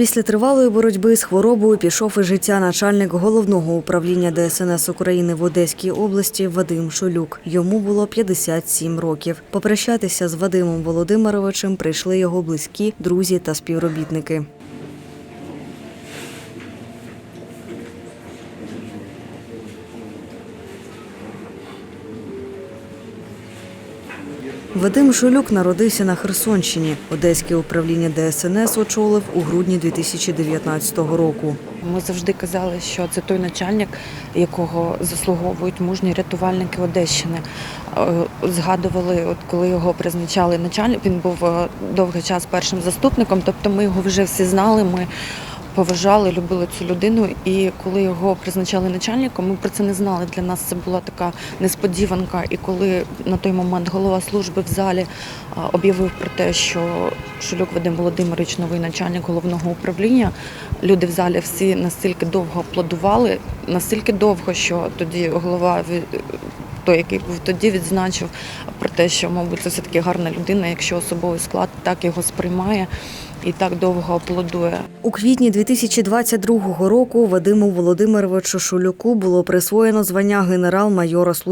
Після тривалої боротьби з хворобою пішов із життя начальник головного управління ДСНС України в Одеській області Вадим Шолюк. Йому було 57 років. Попрощатися з Вадимом Володимировичем прийшли його близькі, друзі та співробітники. Вадим Шолюк народився на Херсонщині. Одеське управління ДСНС очолив у грудні 2019 року. Ми завжди казали, що це той начальник, якого заслуговують мужні рятувальники Одещини. Е, Згадували, от коли його призначали начальник, він був е, довгий час першим заступником, тобто ми його вже всі знали. Ми поважали, любили цю людину. І коли його призначали начальником, ми про це не знали. Для нас це була така несподіванка. І коли на той момент голова служби в залі об'явив про те, що Шулюк Вадим Володимирович, новий начальник головного управління, люди в залі всі настільки довго аплодували, настільки довго, що тоді голова той, який був тоді, відзначив про те, що, мабуть, це все таки гарна людина, якщо особовий склад так його сприймає і так довго аплодує. У квітні 2022 року Вадиму Володимировичу Шулюку було присвоєно звання генерал-майора Служби